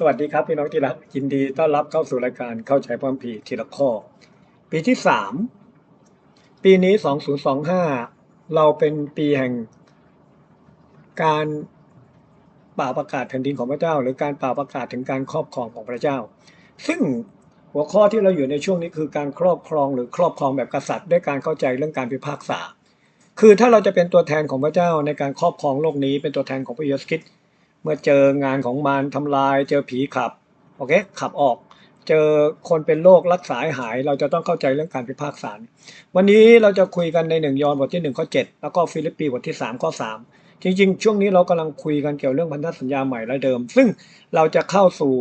สวัสดีครับพี่น้องที่รักยินดีต้อนรับเข้าสู่รายการเข้าใจพร้อมผีทีละข้อ ปีที่สามปีนี้สองศูนย์สองห้าเราเป็นปีแห่ง การป่าประกาศแผ่นดินของพระเจ้า หรือการป่าประกาศถึงการครอบครองของพระเจ้า ซึ่งหัวข้อที่เราอยู่ในช่วงนี้คือการครอบครองหรือครอบครองแบบกษัตริย์ด้วยการเข้าใจเรื่องการพิพากษา คือถ้าเราจะเป็นตัวแทนของพระเจ้าในการครอบครองโลกนี้เป็นตัวแทนของพระเยซูคริสต์ เมื่อเจองานของมารทำลาย เจอผีขับโอเคขับออก เจอคนเป็นโรครักษาหาย เราจะต้องเข้าใจเรื่องการพิพากษาวันนี้เราจะคุยกันในหนึ่งยอห์นบทที่หนึ่งข้อเจ็ดแล้วก็ฟิลิปปีบทที่สามข้อสามจริง ๆ ช่วงนี้เรากำลังคุยกันเกี่ยวเรื่องพันธสัญญาใหม่และเดิม ซึ่งเราจะเข้าสู่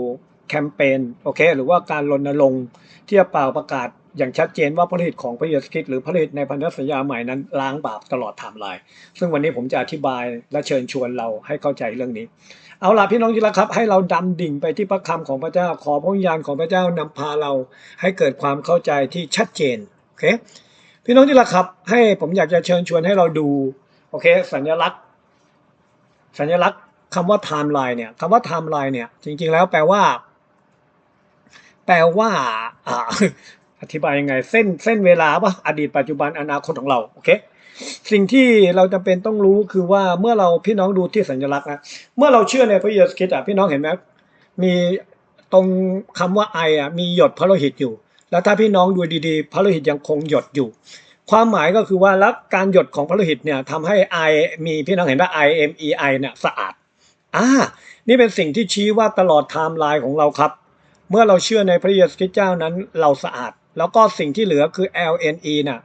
แคมเปญโอเคหรือว่าการรณรงค์ที่จะเป่าประกาศ อย่างชัดเจนว่าพระฤทธิ์ของพระเยซูคริสต์หรือพระฤทธิ์ในพันธสัญญาใหม่นั้นล้างบาปตลอดไทม์ไลน์ซึ่งวันนี้ผมจะอธิบายและเชิญชวนเราให้เข้าใจเรื่องนี้ เอาล่ะพี่น้องที่รักครับ ให้เราดำดิ่งไปที่พระคำของพระเจ้าขอพระวิญญาณของพระเจ้านำพาเราให้เกิดความเข้าใจที่ชัดเจนโอเคพี่น้องที่รักครับ ให้ผมอยากจะเชิญชวนให้เราดูโอเค สัญลักษณ์ สัญลักษณ์คำว่าไทม์ไลน์เนี่ยคำว่าไทม์ไลน์เนี่ยจริงๆแล้วแปลว่าแปลว่า อธิบายยังไง เส้นเส้นเวลาปะอดีตปัจจุบันอนาคตของเราโอเคสิ่งที่เราจำเป็นต้องรู้คือว่าเมื่อเราพี่น้องดูที่สัญลักษณ์นะเมื่อเราเชื่อในพระเยซูคริสต์อะพี่น้องเห็นไหมมีตรงคำว่าไออะมีหยดพระโลหิตอยู่ แล้วถ้าพี่น้องดูดีๆ พระโลหิตยังคงหยดอยู่ ความหมายก็คือว่าแล้วการหยดของพระโลหิตเนี่ยทำให้ไอมีพี่น้องเห็นว่า I M E I เนี่ยสะอาดอ่านี่เป็นสิ่งที่ชี้ว่าตลอดไทม์ไลน์ของเราครับ เมื่อเราเชื่อในพระเยซูคริสต์เจ้านั้นเราสะอาด แล้วก็สิ่งที่เหลือคือ L N E น่ะ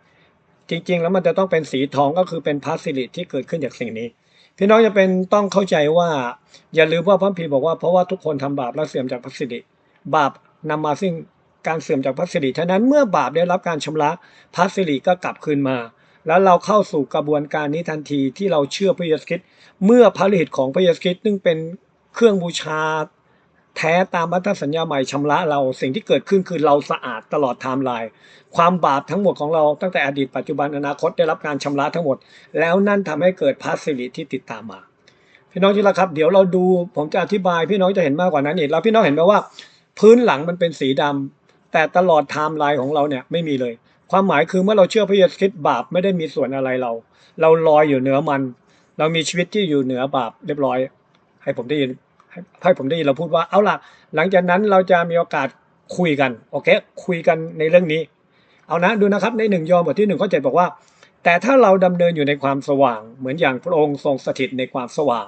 จริง ๆ แล้วมันจะต้องเป็นสีทองก็คือเป็นพาสิลิที่เกิดขึ้นจากสิ่งนี้ พี่น้องจะเป็นต้องเข้าใจว่า อย่าลืมว่าพระพีบอกว่าเพราะว่าทุกคนทำบาปและเสื่อมจากพระสิริบาปนำมาซึ่งการเสื่อมจากพระสิริฉะนั้นเมื่อบาปได้รับการชำระพระสิริก็กลับคืนมา แล้วเราเข้าสู่กระบวนการนี้ทันทีที่เราเชื่อพระเยซูคริสต์เมื่อพระฤทธิ์ของพระเยซูคริสต์ซึ่งเป็นเครื่องบูชา แท้ตามพันธสัญญาใหม่ชำระเราสิ่งที่เกิดขึ้นคือเราสะอาดตลอดไทม์ไลน์ความบาปทั้งหมดของเราตั้งแต่อดีตปัจจุบันอนาคตได้รับการชำระทั้งหมด แล้วนั่นทำให้เกิดพาสิริที่ติดตามมา พี่น้องที่รักครับ เดี๋ยวเราดูผมจะอธิบายพี่น้องจะเห็นมากกว่านั้นอีกแล้วพี่น้องเห็นไหมว่า พื้นหลังมันเป็นสีดำแต่ตลอดไทม์ไลน์ของเราเนี่ยไม่มีเลย ความหมายคือเมื่อเราเชื่อพระเยซูคริสต์บาปไม่ได้มีส่วนอะไรเรา เราลอยอยู่เหนือมัน เรามีชีวิตที่อยู่เหนือบาปเรียบร้อย ให้ผมได้ยิน ให้ให้ผมได้ยินเราพูดว่าเอาล่ะ หลังจากนั้นเราจะมีโอกาสคุยกันโอเค คุยกันในเรื่องนี้ เอานะดูนะครับในหนึ่งยอห์นบทที่หนึ่งข้อเจ็ดบอกว่า แต่ถ้าเราดำเนินอยู่ในความสว่าง เหมือนอย่างพระองค์ทรงสถิตในความสว่าง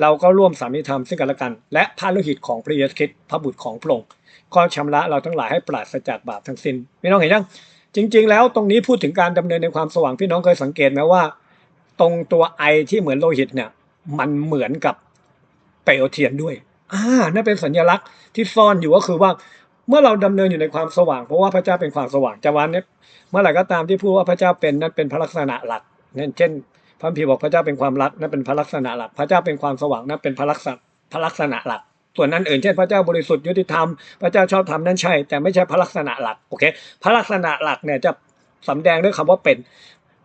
เราก็ร่วมสามีธรรมซึ่งกันและกัน และพระโลหิตของพระเยซูคริสต์พระบุตรของพระองค์ก็ชำระเราทั้งหลายให้ปราศจากบาปทั้งสิ้นพี่น้องเห็นยังจริง ๆ แล้วตรงนี้พูดถึงการดำเนินในความสว่างพี่น้องเคยสังเกตไหมว่า ตรงตัวไอที่เหมือนโลหิตเนี่ยมันเหมือนกับ เปลวเทียนด้วยอ่านั่นเป็นสัญลักษณ์ที่ซ่อนอยู่ก็คือว่า เมื่อเราดำเนินอยู่ในความสว่างเพราะว่าพระเจ้าเป็นความสว่างจวันเนี้เมื่อไหร่ก็ตามที่พูดว่าพระเจ้าเป็นนั่นเป็นพระลักษณะหลักนั่นเช่น พระคัมภีบอกพระเจ้าเป็นความรักนั่นเป็นพระลักษณะหลัก พระเจ้าเป็นความสว่างนั่นเป็นพระลักษณะพระลักษณะหลัก ส่วนนั้นอื่นเช่นพระเจ้าบริสุทธิ์ยุติธรรมพระเจ้าชอบธรรมนั่นใช่แต่ไม่ใช่พระลักษณะหลักโอเคพระลักษณะหลักเนี่ยจะสำแดงด้วยคำว่าเป็น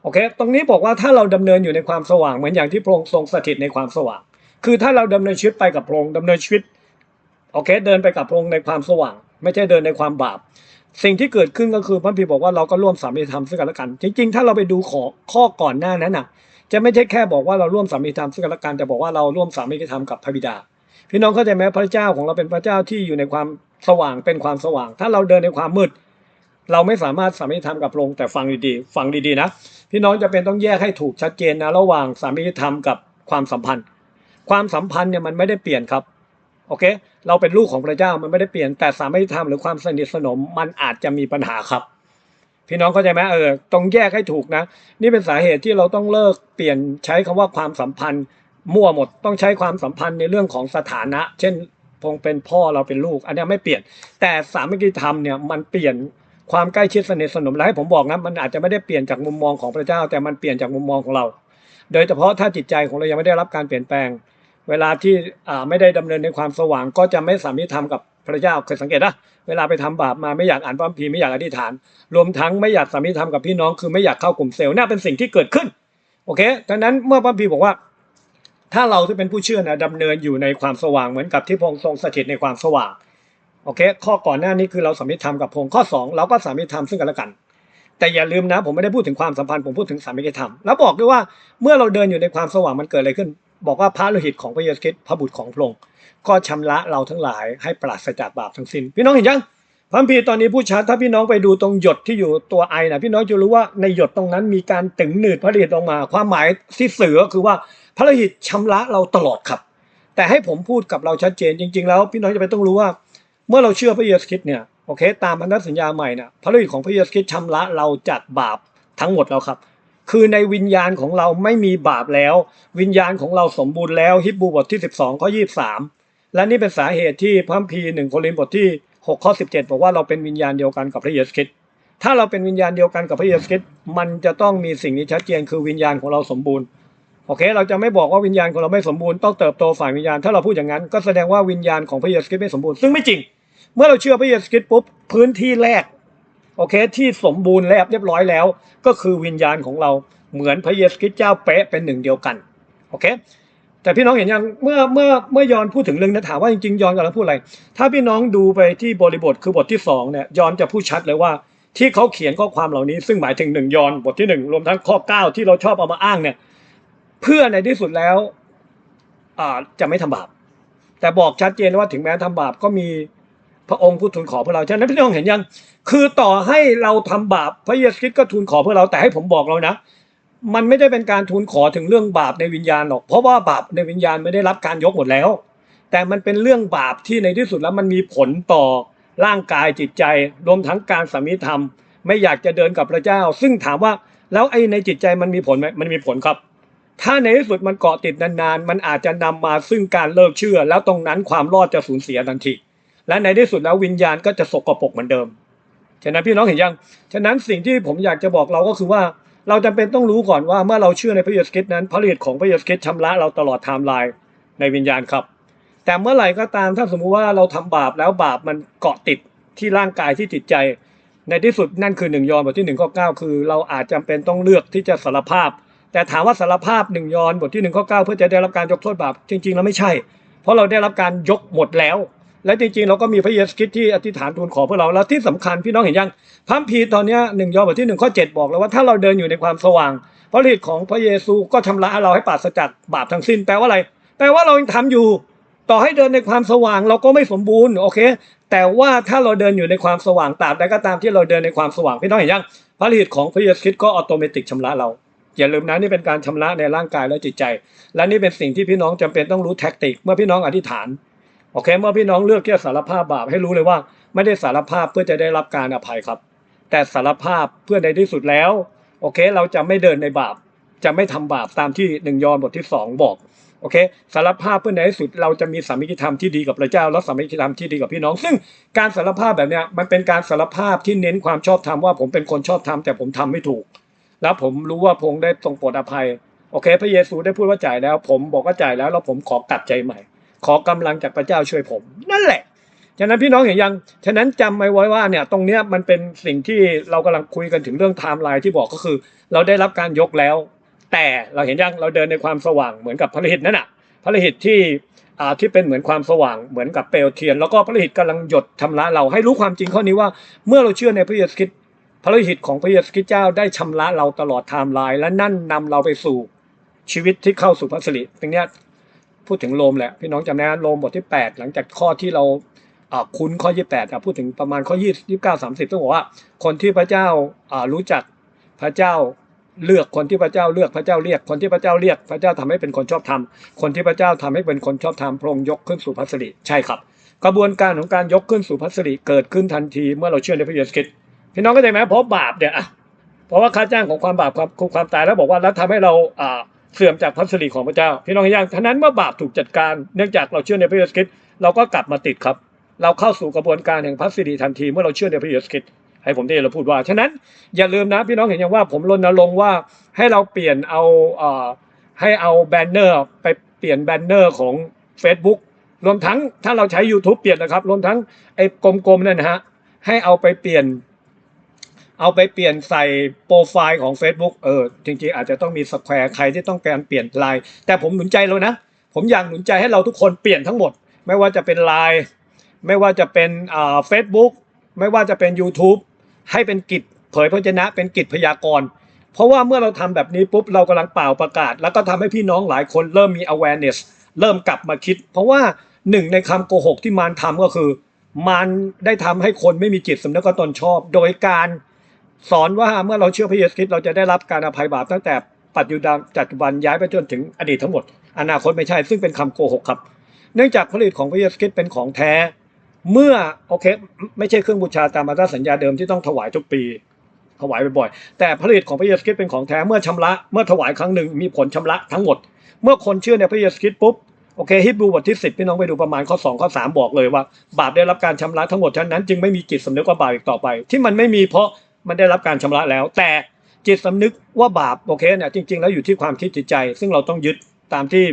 โอเค ตรงนี้บอกว่าถ้าเราดำเนินอยู่ในความสว่างเหมือนอย่างที่พระองค์ทรงสถิตในความสว่าง คือถ้าเราดำเนินชีวิตไปกับพระองค์ดำเนินชีวิตโอเคเดินไปกับพระองค์ในความสว่าง ไม่ใช่เดินในความบาป สิ่งที่เกิดขึ้นก็คือพระพีบอกว่าเราก็ร่วมสามีธรรมซึ่งกันและกัน จริงๆ ถ้าเราไปดูขอข้อก่อนหน้านั้นน่ะ จะไม่ใช่แค่บอกว่าเราร่วมสามีธรรมซึ่งกันและกันแต่บอกว่าเราร่วมสามีธรรมกับพระบิดา พี่น้องเข้าใจไหมพระเจ้าของเราเป็นพระเจ้าที่อยู่ในความสว่างเป็นความสว่าง ถ้าเราเดินในความมืด เราไม่สามารถสามีธรรมกับพระองค์แต่ฟังดีๆฟังดีๆนะพี่น้องจะเป็นต้องแยกให้ถูกชัดเจนนะระหว่างสามีธรรมกับความสัมพันธ์ ความสัมพันธ์เนี่ยมันไม่ได้เปลี่ยนครับโอเค เราเป็นลูกของพระเจ้ามันไม่ได้เปลี่ยน แต่สามีธรรมหรือความสนิทสนมมันอาจจะมีปัญหาครับ พี่น้องเข้าใจไหมเออต้องแยกให้ถูกนะ นี่เป็นสาเหตุที่เราต้องเลิกเปลี่ยนใช้คำว่าความสัมพันธ์ มั่วหมดต้องใช้ความสัมพันธ์ในเรื่องของสถานะ เช่นพงเป็นพ่อเราเป็นลูก อันนี้ไม่เปลี่ยน แต่สามัคคีธรรมเนี่ยมันเปลี่ยนความใกล้ชิดสนิทสนมแล้วให้ผมบอกนะมันอาจจะไม่ได้เปลี่ยนจากมุมมองของพระเจ้า แต่มันเปลี่ยนจากมุมมองของเรา โดยเฉพาะถ้าจิตใจของเรายังไม่ได้รับการเปลี่ยนแปลง เวลาที่ไม่ได้ดำเนินในความสว่างก็จะไม่สามารถทำกับพระเจ้าเคยสังเกตนะเวลาไปทำบาปมาไม่อยากอ่านพระคัมภีร์ไม่อยากอธิษฐาน รวมทั้งไม่อยากสามีธรรมกับพี่น้องคือไม่อยากเข้ากลุ่มเซลล์น่าเป็นสิ่งที่เกิดขึ้นโอเคดังนั้นเมื่อพระคัมภีร์บอกว่า ถ้าเราที่เป็นผู้เชื่อนะดำเนินอยู่ในความสว่างเหมือนกับที่พระองค์ทรงสถิตในความสว่างโอเค ข้อก่อนหน้านี้คือเราสามิธรรมกับพระองค์ข้อสองเราก็สามิธรรมซึ่งกันและกันแต่อย่าลืมนะผมไม่ได้พูดถึงความสัมพันธ์ผมพูดถึงสามิธรรมแล้วบอกด้วยว่าเมื่อเราเดินอยู่ในความสว่างมันเกิดอะไรขึ้น บอกว่าพระโลหิตของพระเยซูคริสต์พระบุตรของพระองค์ก็ชำระเราทั้งหลายให้ปราศจากบาปทั้งสิ้น พี่น้องเห็นยังพระคัมภีตอนนี้ผู้ชัดถ้าพี่น้องไปดูตรงหยดที่อยู่ตัวไอนะพี่น้องจะรู้ว่าในหยดตรงนั้นมีการตึงหนืดพระโลหิตออกมา ความหมายที่สื่อคือว่าพระโลหิตชำระเราตลอดครับ แต่ให้ผมพูดกับเราชัดเจนจริง ๆ แล้ว พี่น้องจะไปต้องรู้ว่า เมื่อเราเชื่อพระเยซูคริสต์เนี่ยโอเค ตามพันธสัญญาใหม่นี่ยพระโลหิตของพระเยซูคริสต์ชำระเราจากบาปทั้งหมดแล้วครับ คือในวิญญาณของเราไม่มีบาปแล้ว วิญญาณของเราสมบูรณ์แล้วฮิบรูบทที่ 12ข้อ23 และนี่เป็นสาเหตุที่พระคัมภีหนึ่งโครินธ์บทที่6ข้อ17 บอกว่าเราเป็นวิญญาณเดียวกันกับพระเยซูคริสต์ถ้าเราเป็นวิญญาณเดียวกันกับพระเยซูคริสต์มันจะต้องมีสิ่งนี้ชัดเจนคือวิญญาณของเราสมบูรณ์โอเค เราจะไม่บอกว่าวิญญาณของเราไม่สมบูรณ์ต้องเติบโตฝ่ายวิญญาณถ้าเราพูดอย่างนั้นก็แสดงว่าวิญญาณของพระเยซูคริสต์ไม่สมบูรณ์ซึ่งไม่จริง เมื่อเราเชื่อพระเยซูคริสต์ปุ๊บพื้นที่แรก โอเคที่สมบูรณ์แล้วเรียบร้อยแล้ว ก็คือวิญญาณของเราเหมือนพระเยซูคริสต์เจ้าเป๊ะเป็นหนึ่งเดียวกันโอเคแต่พี่น้องเห็นยังเมื่อเมื่อเมื่อยอนพูดถึงเรื่องนี้ถามว่าจริงๆยอนกำลังพูดอะไร ถ้าพี่น้องดูไปที่บริบทคือบทที่สองเนี่ยยอนจะพูดชัดเลยว่าที่เขาเขียนข้อความเหล่านี้ ซึ่งหมายถึงหนึ่งยอนบทที่หนึ่งรวมทั้งข้อเก้าที่เราชอบเอามาอ้างเนี่ยเพื่อในที่สุดแล้วจะไม่ทำบาปแต่บอกชัดเจนว่าถึงแม้ทำบาปก็มี พระองค์ผู้ทูลขอเพื่อเรา ฉะนั้นพี่น้องเห็นยัง คือต่อให้เราทำบาปพระเยซูคริสต์ก็ทูลขอเพื่อเราแต่ให้ผมบอกเรานะ มันไม่ได้เป็นการทูลขอถึงเรื่องบาปในวิญญาณหรอก เพราะว่าบาปในวิญญาณไม่ได้รับการยกหมดแล้ว แต่มันเป็นเรื่องบาปที่ในที่สุดแล้วมันมีผลต่อร่างกายจิตใจ รวมทั้งการสามิธรรม ไม่อยากจะเดินกับพระเจ้า ซึ่งถามว่าแล้วไอ้ในจิตใจมันมีผลไหมมันมีผลครับ ถ้าในที่สุดมันเกาะติดนานๆ มันอาจจะนำมาซึ่งการเลิกเชื่อ แล้วตรงนั้นความรอดจะสูญเสียทันที และในที่สุดแล้ววิญญาณก็จะสกปรกเหมือนเดิมฉะนั้นพี่น้องเห็นยังฉะนั้นสิ่งที่ผมอยากจะบอกเราก็คือว่า เราจำเป็นต้องรู้ก่อนว่าเมื่อเราเชื่อในพระเยซูคริสต์นั้นพระฤทธิ์ของพระเยซูคริสต์ชำระเราตลอดไทม์ไลน์ในวิญญาณครับ แต่เมื่อไหร่ก็ตามถ้าสมมุติว่าเราทำบาปแล้วบาปมันเกาะติดที่ร่างกายที่จิตใจ ในที่สุดนั่นคือหนึ่งยอห์นบทที่หนึ่งข้อเก้าคือ เราอาจจำเป็นต้องเลือกที่จะสารภาพ แต่ถามว่าสารภาพหนึ่งยอห์นบทที่หนึ่งข้อเก้าเพื่อจะได้รับการยกโทษบาปจริงๆแล้วไม่ใช่ เพราะเราได้รับการยกหมดแล้ว และจริงๆเราก็มีพระเยซูคริสต์ที่อธิษฐานทูลขอเพื่อเราแล้วที่สำคัญพี่น้องเห็นยังพระคัมภีตอนนี้หนึ่งยอห์นบทที่หนึ่งข้อเจ็ดบอกแล้วว่าถ้าเราเดินอยู่ในความสว่างพระฤทธิ์ของพระเยซูก็ชำระเราให้ปราศจากบาปทั้งสิ้นแปลว่าอะไร แปลว่าเรายังทำอยู่ ต่อให้เดินในความสว่างเราก็ไม่สมบูรณ์โอเค แต่ว่าถ้าเราเดินอยู่ในความสว่างตราบใดก็ตามที่เราเดินในความสว่างพี่น้องเห็นยังพระฤทธิ์ของพระเยซูคริสต์ก็อัตโนมัติชำระเราอย่าลืมนะนี่เป็นการชำระในร่างกายและจิตใจ และนี่เป็นสิ่งที่พี่น้องจำเป็นต้องรู้แท็กติก เมื่อพี่น้องอธิษฐาน โอเค เมื่อพี่น้องเลือกที่จะสารภาพบาปให้รู้เลยว่า ไม่ได้สารภาพเพื่อจะได้รับการอภัยครับ แต่สารภาพเพื่อในที่สุดแล้ว โอเค เราจะไม่เดินในบาป จะไม่ทำบาปตามที่หนึ่งยอห์นบทที่สองบอกโอเคสารภาพเพื่อในที่สุดเราจะมีสามิกิธรรมที่ดีกับพระเจ้าและสามิกิธรรมที่ดีกับพี่น้อง ซึ่งการสารภาพแบบเนี้ยมันเป็นการสารภาพที่เน้นความชอบธรรมว่าผมเป็นคนชอบธรรมแต่ผมทำไม่ถูก แล้วผมรู้ว่าพงได้ทรงโปรดอภัยโอเค พระเยซูได้พูดว่าจ่ายแล้ว ผมบอกว่าจ่ายแล้วแล้วผมขอกลับใจใหม่ ขอกำลังจากพระเจ้าช่วยผม นั่นแหละ ฉะนั้นพี่น้องเห็นยัง ฉะนั้นจำไว้ไว้ว่าเนี่ยตรงเนี้ยมันเป็นสิ่งที่เรากำลังคุยกันถึงเรื่องไทม์ไลน์ที่บอกก็คือ เราได้รับการยกแล้ว แต่เราเห็นยังเราเดินในความสว่างเหมือนกับพระฤทธิ์นั่นน่ะพระฤทธิ์ที่อ่าที่เป็นเหมือนความสว่างเหมือนกับเปลวเทียน แล้วก็พระฤทธิ์กำลังหยดทำละเราให้รู้ความจริงข้อนี้ว่า เมื่อเราเชื่อในพระเยซูคริสต์พระฤทธิ์ของพระเยซูคริสต์เจ้าได้ชำระเราตลอดไทม์ไลน์และนั่นนำเราไปสู่ชีวิตที่เข้าสู่พระสิริตรงเนี้ย พูดถึงโรมแหละพี่น้องจำได้นโรมบทที่ 8 หลังจากข้อที่เราคุ้นข้อ 28อะพูดถึงประมาณข้อ 29 30 ต้องบอกว่า คนที่พระเจ้ารู้จักพระเจ้าเลือกคนที่พระเจ้าเลือกพระเจ้าเรียก คนที่พระเจ้าเรียก พระเจ้าทำให้เป็นคนชอบธรรม คนที่พระเจ้าทำให้เป็นคนชอบธรรมพระองค์ยกขึ้นสู่พระสิริใช่ครับ กระบวนการของการยกขึ้นสู่พระสิริเกิดขึ้นทันทีเมื่อเราเชื่อในพระเยซูคริสต์พี่น้องก็ใจไหมเพราะบาปเนี่ยเพราะว่าค่าจ้างของความบาปความคือความตายแล้วบอกว่าแล้วทำให้เราอ่า เสื่อมจากพระสิริของพระเจ้า พี่น้องเห็นยังฉะนั้นเมื่อบาปถูกจัดการเนื่องจากเราเชื่อในพระเยซูคริสต์เราก็กลับมาติดครับ เราเข้าสู่กระบวนการแห่งพระสิริทันทีเมื่อเราเชื่อในพระเยซูคริสต์ให้ผมได้เราพูดว่า ฉะนั้นอย่าลืมนะพี่น้องเห็นยังว่าผมรณรงค์ว่าให้เราเปลี่ยนเอาเอ่อให้เอาแบนเนอร์ไปเปลี่ยนแบนเนอร์ของ Facebook รวมทั้งถ้าเราใช้ YouTube เปลี่ยนนะครับ รวมทั้งไอ้กลมๆนั่นนะฮะให้เอาไปเปลี่ยน เอาไปเปลี่ยนใส่โปรไฟล์ของ Facebook เออจริงๆอาจจะต้องมีสแควร์ใครที่ต้องการเปลี่ยนไลน์แต่ผมหนุนใจเลยนะ ผมอยากหนุนใจให้เราทุกคนเปลี่ยนทั้งหมด ไม่ว่าจะเป็นไลน์ไม่ว่าจะเป็นอ่าเฟซบุ๊กไม่ว่าจะเป็น YouTube ให้เป็นกิจเผยพระชนะเป็นกิจพยากรณ์เพราะว่าเมื่อเราทำแบบนี้ปุ๊บเรากำลังเป่าประกาศ แล้วก็ทำให้พี่น้องหลายคนเริ่มมี awareness เริ่มกลับมาคิด เพราะว่าหนึ่งในคำโกหกที่มารทำก็คือ มันได้ทำให้คนไม่มีจิตสำนึกตนชอบ โดยการ สอนว่าเมื่อเราเชื่อพระเยซูคริสต์เราจะได้รับการอภัยบาปตั้งแต่ปัจจุบันปัจจุบันย้ายไปจนถึงอดีตทั้งหมด อนาคตไม่ใช่ซึ่งเป็นคำโกหกครับ เนื่องจากผลิตของพระเยซูคริสต์เป็นของแท้ เมื่อโอเคไม่ใช่เครื่องบูชาตามมาตรสัญญาเดิมที่ต้องถวายทุกปี ถวายบ่อยๆแต่ผลิตของพระเยซูคริสต์เป็นของแท้เมื่อชำระเมื่อถวายครั้งหนึ่งมีผลชำระทั้งหมด เมื่อคนเชื่อในพระเยซูคริสต์ปุ๊บโอเคฮิบรูบทที่ 10 พี่น้องไปดูประมาณข้อ2ข้อ3บอกเลยว่า บาปได้รับการชำระทั้งหมดฉะนั้น จึงไม่มีจิตสำนึกว่าบาปอีกต่อไป ที่มันไม่มีเพราะ มันได้รับการชำระแล้ว แต่จิตสำนึกว่าบาปโอเคเนี่ยจริง ๆ แล้วอยู่ที่ความคิดจิตใจ ซึ่งเราต้องยึดตามที่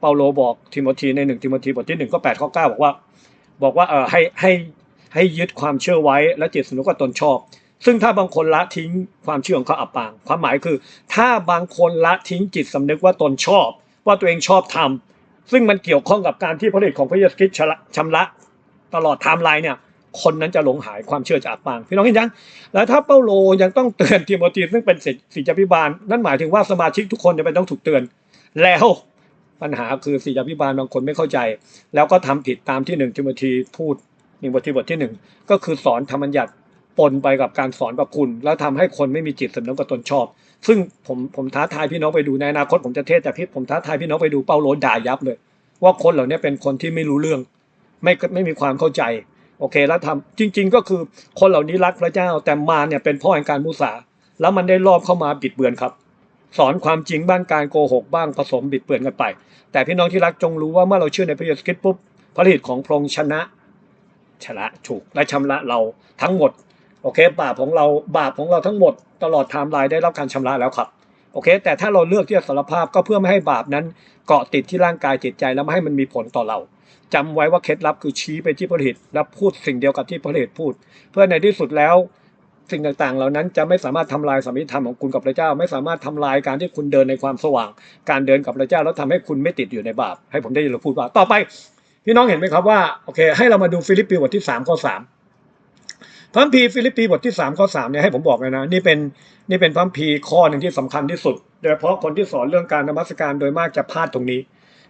เปาโลบอกทิโมธีในหนึ่งทิโมธีบทที่หนึ่งข้อแปดข้อเก้าบอกว่า บอกว่าเออให้ให้ให้ยึดความเชื่อไว้และจิตสำนึกว่าตนชอบ ซึ่งถ้าบางคนละทิ้งความเชื่อของเขาอับปาง ความหมายคือ ถ้าบางคนละทิ้งจิตสำนึกว่าตนชอบ ว่าตัวเองชอบทำซึ่งมันเกี่ยวข้องกับการที่พระเดชของพระเยซูคริสต์ชำระตลอดไทม์ไลน์เนี่ย คนนั้นจะหลงหายความเชื่อจะอับปางพี่น้องเห็นยังแล้วถ้าเปาโลยังต้องเตือนทิโมธีซึ่งเป็นศิษยาพิบาล นั่นหมายถึงว่าสมาชิกทุกคนจะเป็นต้องถูกเตือน แล้วปัญหาคือศิษยาพิบาลบางคนไม่เข้าใจ แล้วก็ทำผิดตามที่หนึ่งทิโมธีพูดหนึ่งบทที่บทที่หนึ่งก็คือสอนธรรมัญญัติปนไปกับการสอนประคุณ แล้วทำให้คนไม่มีจิตสำนึกกับตนชอบ ซึ่งผมผมท้าทายพี่น้องไปดูในอนาคตผมจะเทศแต่พี่ผมท้าทายพี่น้องไปดูเปาโลด่ายับเลย ว่าคนเหล่านี้เป็นคนที่ไม่รู้เรื่อง ไม่ไม่มีความเข้าใจ โอเคแล้วทำจริง ๆ ก็คือคนเหล่านี้รักพระเจ้าแต่มาเนี่ยเป็นพ่อแห่งการมุสา แล้วมันได้รอบเข้ามาบิดเบือนครับ สอนความจริงบ้างการโกหกบ้างผสมบิดเบือนกันไป แต่พี่น้องที่รักจงรู้ว่าเมื่อเราเชื่อในพระเยซูคริสต์ปุ๊บพระฤทธิ์ของพระองค์ชนะชนะถูกและชำระเราทั้งหมดโอเคบาปของเราบาปของเราทั้งหมด ตลอดไทม์ไลน์ได้รับการชำระแล้วครับโอเค แต่ถ้าเราเลือกที่จะสารภาพก็เพื่อไม่ให้บาปนั้น เกาะติดที่ร่างกายจิตใจแล้วไม่ให้มันมีผลต่อเรา จำไว้ว่าเคล็ดลับคือชี้ไปที่พระฤทธิ์และพูดสิ่งเดียวกับที่พระฤทธิ์พูด เพื่อในที่สุดแล้ว สิ่งต่างๆ เหล่านั้นจะไม่สามารถทำลายสามิธรรมของคุณกับพระเจ้า ไม่สามารถทำลายการที่คุณเดินในความสว่าง การเดินกับพระเจ้าแล้วทำให้คุณไม่ติดอยู่ในบาป ให้ผมได้ยินเราพูดว่าต่อไป พี่น้องเห็นไหมครับว่าโอเค ให้เรามาดูฟิลิปปีบทที่สามข้อสามพระคัมภีฟิลิปปีบทที่สามข้อสามเนี่ยให้ผมบอกเลยนะนี่เป็นนี่เป็นพระคัมภีข้อหนึ่งที่สำคัญที่สุด โดยเฉพาะคนที่สอนเรื่องการนมัสการโดยมากจะพลาดตรงนี้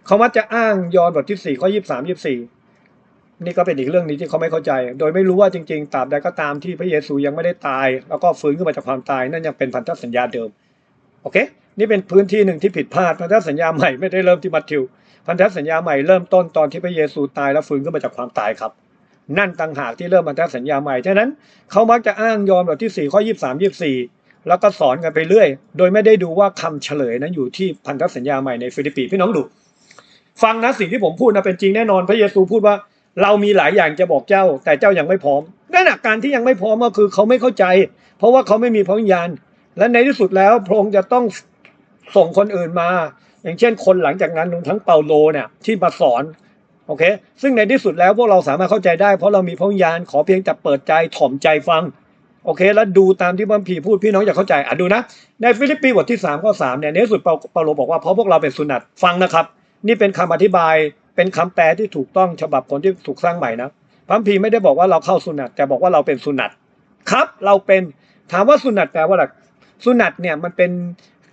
เขามักจะอ้างยอห์นบทที่สี่ข้อยี่สามยี่สี่นี่ก็เป็นอีกเรื่องนี้ที่เขาไม่เข้าใจ โดยไม่รู้ว่าจริงๆตราบใดก็ตามที่พระเยซูยังไม่ได้ตาย แล้วก็ฟื้นขึ้นมาจากความตายนั่นยังเป็นพันธสัญญาเดิม โอเค นี่เป็นพื้นที่หนึ่งที่ผิดพลาดพันธสัญญาใหม่ไม่ได้เริ่มที่มัทธิว พันธสัญญาใหม่เริ่มต้นตอนที่พระเยซูตายแล้วฟื้นขึ้นมาจากความตายครับ นั่นต่างหากที่เริ่มพันธสัญญาใหม่ฉะนั้นเขามักจะอ้างยอห์นบทที่สี่ข้อยี่สามยี่สี่แล้วก็สอนกันไปเรื่อย โดยไม่ได้ดูว่าคำเฉลยนั้นอยู่ที่พันธสัญญาใหม่ในฟิลิปปีพี่น้องดู ฟังนะสิ่งที่ผมพูดนะเป็นจริงแน่นอนพระเยซูพูดว่าเรามีหลายอย่างจะบอกเจ้า แต่เจ้ายังไม่พร้อมนั่นแหะการที่ยังไม่พร้อมก็คือเขาไม่เข้าใจ เพราะว่าเขาไม่มีพระวิญญาณ และในที่สุดแล้วพระองค์จะต้องส่งคนอื่นมา อย่างเช่น คนหลังจากนั้นทั้งเปาโลเนี่ยที่มาสอนโอเค ซึ่งในที่สุดแล้วพวกเราสามารถเข้าใจได้ เพราะเรามีพระวิญญาณขอเพียงแต่เปิดใจถ่อมใจฟังโอเค แล้วดูตามที่พระคัมภีพูดพี่น้องอยากเข้าใจอะดูนะในฟิลิปปีบทที่3ข้อ3เนี่ยในที่สุดเปาโลบอกว่าเพราะพวกเราเป็นสุนัตฟังนะครับ นี่เป็นคำอธิบายเป็นคำแปลที่ถูกต้องฉบับคนที่ถูกสร้างใหม่นะพระคัมภีไม่ได้บอกว่าเราเข้าสุนัตแต่บอกว่าเราเป็นสุนัตครับ เราเป็นถามว่าสุนัตแปลว่าอะไรสุนัตเนี่ยมันเป็น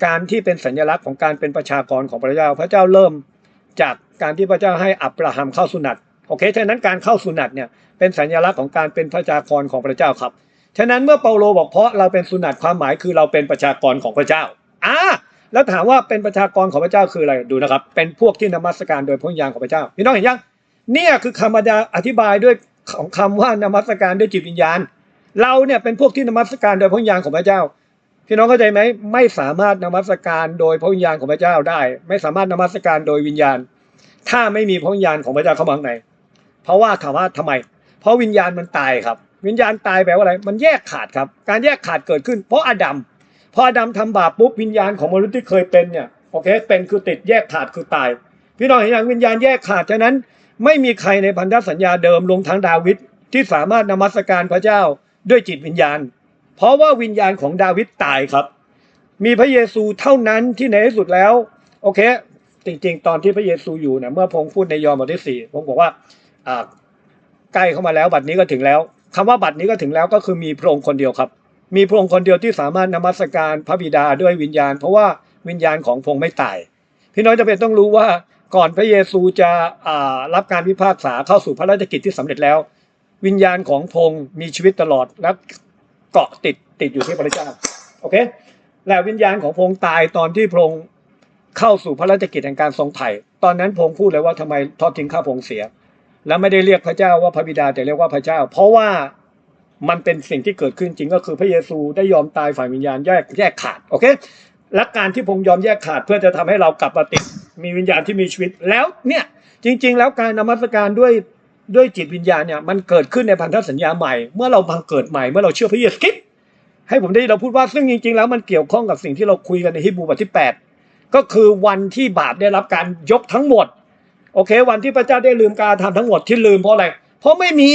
การที่เป็นสัญลักษณ์ของการเป็นประชากรของพระเจ้าพระเจ้าเริ่มจากการที่พระเจ้าให้อับราฮัมเข้าสุนัตโอเคฉะนั้นการเข้าสุนัตเนี่ยเป็นสัญลักษณ์ของการเป็นประชากรของพระเจ้าครับฉะนั้นเมื่อเปาโลบอกเพราะเราเป็นสุนัตความหมายคือเราเป็นประชากรของพระเจ้าอ่า แล้วถามว่าเป็นประชากรของพระเจ้าคืออะไรดูนะครับ เป็นพวกที่นมัสการโดยพระวิญญาณของพระเจ้าพี่น้องเห็นยังเนี่ยคือคำอธิบายด้วยของคำว่านมัสการด้วยจิตวิญญาณ เราเนี่ยเป็นพวกที่นมัสการโดยพระวิญญาณของพระเจ้าพี่น้องเข้าใจไหมไม่สามารถนมัสการโดยพระวิญญาณของพระเจ้าได้ ไม่สามารถนมัสการโดยวิญญาณ ถ้าไม่มีพระวิญญาณของพระเจ้าเข้ามาข้างในเพราะว่าถามว่าทำไม เพราะวิญญาณมันตายครับ วิญญาณตายแปลว่าอะไร มันแยกขาดครับ การแยกขาดเกิดขึ้น เพราะอาดัม พออาดัมทำบาปปุ๊บวิญญาณของมนุษย์ที่เคยเป็นเนี่ยโอเคเป็นคือติดแยกขาดคือตาย พี่น้องเห็นอย่างวิญญาณแยกขาดฉะนั้น ไม่มีใครในพันธสัญญาเดิมลงทั้งดาวิดที่สามารถนมัสการพระเจ้าด้วยจิตวิญญาณ เพราะว่าวิญญาณของดาวิดตายครับ มีพระเยซูเท่านั้นที่ในที่สุดแล้วโอเค จริง ๆ ตอนที่พระเยซูอยู่นะเมื่อพงพูดในยอห์นบทที่สี่พระองบอกว่าอ่าใกล้เข้ามาแล้วบัดนี้ก็ถึงแล้วคำว่าบัดนี้ก็ถึงแล้วก็คือมีพระองค์คนเดียวครับ มีพระองค์คนเดียวที่สามารถนมัสการพระบิดาด้วยวิญญาณ เพราะว่าวิญญาณของพระองค์ไม่ตาย พี่น้องจะเป็นต้องรู้ว่าก่อนพระเยซูจะรับการพิพากษาเข้าสู่พระราชกิจที่สำเร็จแล้ว วิญญาณของพงค์มีชีวิตตลอดและเกาะติดติดอยู่ที่พระเจ้าโอเคและวิญญาณของพงค์ตายตอนที่พงค์เข้าสู่พระราชกิจแห่งการทรงไถ่ตอนนั้นพงค์พูดเลยว่าทำไมทอดทิ้งข้าพงค์เสีย และไม่ได้เรียกพระเจ้าว่าพระบิดาแต่เรียกว่าพระเจ้า เพราะว่า มันเป็นสิ่งที่เกิดขึ้นจริงก็คือพระเยซูได้ยอมตายฝ่ายวิญญาณแยกแยกขาดโอเคและการที่พงค์ยอมแยกขาดเพื่อจะทำให้เรากลับมาติดมีวิญญาณที่มีชีวิตแล้วเนี่ยจริง ๆ แล้วการนมัสการด้วยด้วยจิตวิญญาณเนี่ยมันเกิดขึ้นในพันธสัญญาใหม่ เมื่อเราบังเกิดใหม่เมื่อเราเชื่อพระเยซูคริสต์ให้ผมได้เราพูดว่าซึ่งจริง ๆ แล้วมันเกี่ยวข้องกับสิ่งที่เราคุยกันในฮิบรูบทที่ 8 ก็คือวันที่บาปได้รับการยกทั้งหมด โอเค วันที่พระเจ้าได้ลืมการทำทั้งหมดที่ลืมเพราะอะไรเพราะไม่มี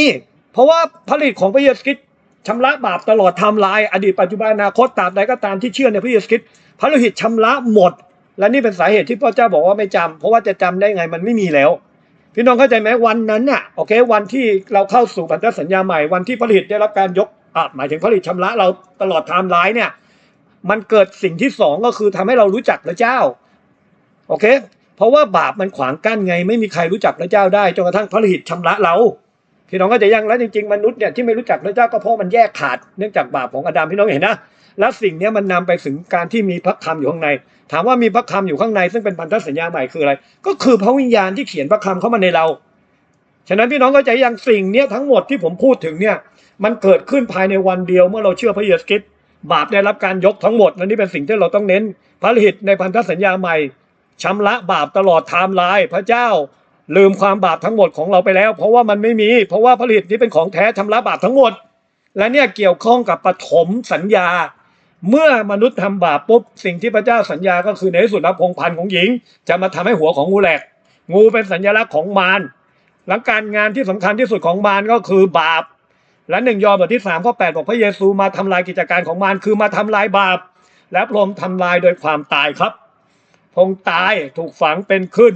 เพราะว่าผลิตของพระเยซูคริสต์ชำระบาปตลอดไทำลายอดีตปัจจุบันอนาคตตราบใดก็ตามที่เชื่อในพระเยซูคริสต์พระโลหิตชำระหมด และนี่เป็นสาเหตุที่พระเจ้าบอกว่าไม่จำเพราะว่าจะจำได้ไงมันไม่มีแล้ว พี่น้องเข้าใจไหมวันนั้นน่ะโอเค วันที่เราเข้าสู่พันธสัญญาใหม่วันที่ผลิตได้รับการยกอะหมายถึงผลิตชำระเราตลอดไทม์ไลน์เนี่ยมันเกิดสิ่งที่สองก็คือทำให้เรารู้จักพระเจ้าโอเค เพราะว่าบาปมันขวางกั้นไง ไม่มีใครรู้จักพระเจ้าได้จนกระทั่งพระฤทธิ์ชำระเรา พี่น้องก็จะยังแล้วจริงๆมนุษย์เนี่ยที่ไม่รู้จักพระเจ้าก็เพราะมันแยกขาดเนื่องจากบาปของอาดัมพี่น้องเห็นนะแล้วสิ่งนี้มันนำไปถึงการที่มีพระคำอยู่ข้างใน ถามว่ามีพระคำอยู่ข้างใน ซึ่งเป็นพันธสัญญาใหม่คืออะไร ก็คือพระวิญญาณที่เขียนพระคำเข้ามาในเรา ฉะนั้นพี่น้องก็จะยังสิ่งนี้ทั้งหมดที่ผมพูดถึงเนี่ยมันเกิดขึ้นภายในวันเดียวเมื่อเราเชื่อพระเยซูคริสต์บาปได้รับการยกทั้งหมดและนี่เป็นสิ่งที่เราต้องเน้นพระฤทธิ์ในพันธสัญญาใหม่ชำระบาปตลอดไทม์ไลน์พระเจ้า ลืมความบาปทั้งหมดของเราไปแล้ว เพราะว่ามันไม่มี เพราะว่าผลิตนี้เป็นของแท้ชำระบาปทั้งหมด และเนี่ยเกี่ยวข้องกับปฐมสัญญา เมื่อมนุษย์ทำบาปปุ๊บสิ่งที่พระเจ้าสัญญาก็คือในที่สุดแล้วพงพันของหญิง จะมาทำให้หัวของงูแหลก งูเป็นสัญลักษณ์ของมารหลังการงานที่สำคัญที่สุดของมารก็คือบาป และหนึ่งยอห์นบทที่สามข้อแปดบอกพระเยซูมาทำลายกิจการของมารคือมาทำลายบาป และพระองค์ทำลายโดยความตายครับพงตายถูกฝังเป็นขึ้น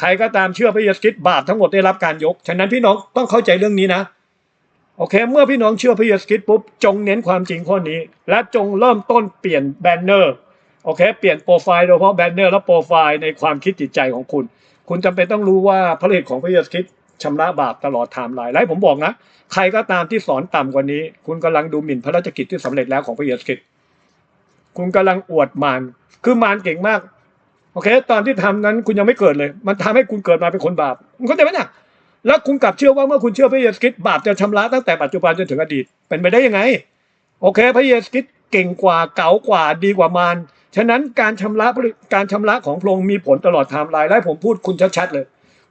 ใครก็ตามเชื่อพระเยซูคริสต์บาปทั้งหมดได้รับการยก ฉะนั้นพี่น้องต้องเข้าใจเรื่องนี้นะ โอเค เมื่อพี่น้องเชื่อพระเยซูคริสต์ปุ๊บจงเน้นความจริงข้อนี้ และจงเริ่มต้นเปลี่ยนแบนเนอร์โอเค เปลี่ยนโปรไฟล์โดยเฉพาะแบนเนอร์และโปรไฟล์ในความคิดจิตใจของคุณ คุณจำเป็นต้องรู้ว่าพระฤทธิ์ของพระเยซูคริสต์ชำระบาปตลอดไทม์ไลน์และผมบอกนะ ใครก็ตามที่สอนต่ำกว่านี้ คุณกำลังดูหมิ่นพระราชกิจที่สำเร็จแล้วของพระเยซูคริสต์คุณกำลังอวดมารคือมารเก่งมาก โอเค ตอนที่ทำนั้นคุณยังไม่เกิดเลย มันทำให้คุณเกิดมาเป็นคนบาปคุณเข้าใจไหมนี่ยแล้วคุณกลับเชื่อว่าเมื่อคุณเชื่อพระเยซูคริสต์บาปจะชำระตั้งแต่ปัจจุบันจนถึงอดีต เป็นไปได้ยังไง โอเค พระเยซูคริสต์เก่งกว่าเก๋ากว่าดีกว่ามารฉะนั้นการชำระการชำระของพระองค์มีผลตลอดไทม์ไลน์และผมพูดคุณชัดๆเลย